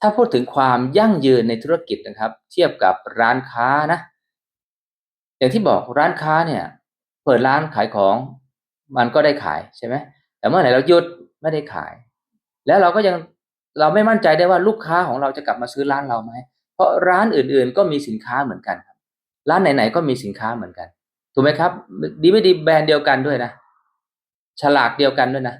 ถ้าพูดถึงความยั่งยืนในธุรกิจนะครับ เทียบกับร้านค้านะ อย่างที่บอกร้านค้าเนี่ย เปิดร้านขายของมันก็ได้ขายใช่ไหมแต่เมื่อไหร่เราหยุดไม่ได้ขาย แล้วเราก็ยังเราไม่มั่นใจได้ว่าลูกค้าของเราจะกลับมาซื้อร้านเราไหมเพราะร้านอื่นๆ ก็มีสินค้าเหมือนกันครับ ร้านไหนๆก็มีสินค้าเหมือนกัน ถูกไหมครับ ดีไม่ดีแบรนด์เดียวกันด้วยนะ ฉลากเดียวกันด้วยนะ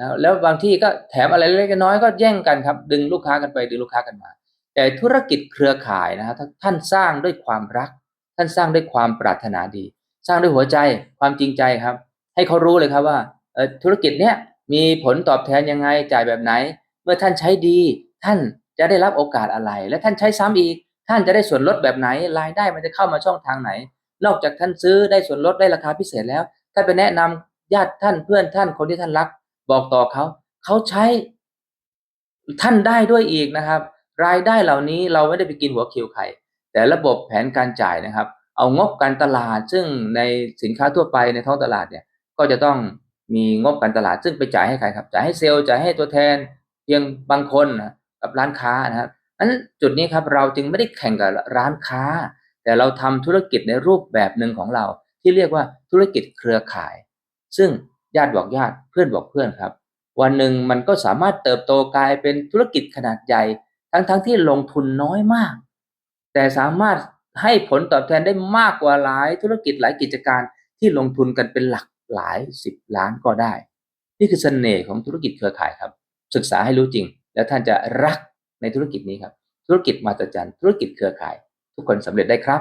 นะแล้วบางที่ก็แถมอะไรเล็กๆน้อยๆก็แย่งกันครับดึงลูกค้ากันไปดึงลูกค้ากันมา แต่ธุรกิจเครือข่ายนะครับท่านสร้างด้วยความรัก ท่านสร้างด้วยความปรารถนาดี สร้างด้วยหัวใจความจริงใจครับ ให้เขารู้เลยครับว่าธุรกิจเนี้ยมีผลตอบแทนยังไงจ่ายแบบไหน เมื่อท่านใช้ดี ท่านจะได้รับโอกาสอะไร และท่านใช้ซ้ำอีก ท่านจะได้ส่วนลดแบบไหนรายได้มันจะเข้ามาช่องทางไหน นอกจากท่านซื้อได้ส่วนลดได้ราคาพิเศษแล้วท่านไปแนะนำญาติท่านเพื่อนท่านคนที่ท่านรัก บอกต่อเขา เขาใช้ท่านได้ด้วยอีกนะครับ รายได้เหล่านี้เราไม่ได้ไปกินหัวคิวใครแต่ระบบแผนการจ่ายนะครับ เอางบการตลาด ซึ่งในสินค้าทั่วไปในท้องตลาดเนี่ยก็จะต้องมีงบการตลาด ซึ่งไปจ่ายให้ใครครับ จ่ายให้เซลล์จ่ายให้ตัวแทนเพียงบางคนนะกับร้านค้านะครับนั้นจุดนี้ครับเราจึงไม่ได้แข่งกับร้านค้า แต่เราทำธุรกิจในรูปแบบหนึ่งของเรา ที่เรียกว่าธุรกิจเครือข่าย ซึ่ง ญาติบอกญาติเพื่อนบอกเพื่อนครับ วันหนึ่งมันก็สามารถเติบโตกลายเป็นธุรกิจขนาดใหญ่ ทั้งๆทที่ลงทุนน้อยมาก แต่สามารถให้ผลตอบแทนได้มากกว่าหลายธุรกิจหลายกิจการที่ลงทุนกันเป็นหลักหลายสิบล้านก็ได้ นี่คือเสน่ห์ของธุรกิจเครือข่ายครับ ศึกษาให้รู้จริง แล้วท่านจะรักในธุรกิจนี้ครับ ธุรกิจมาตรจันธุรกิจเครือข่าย ทุกคนสำเร็จได้ครับ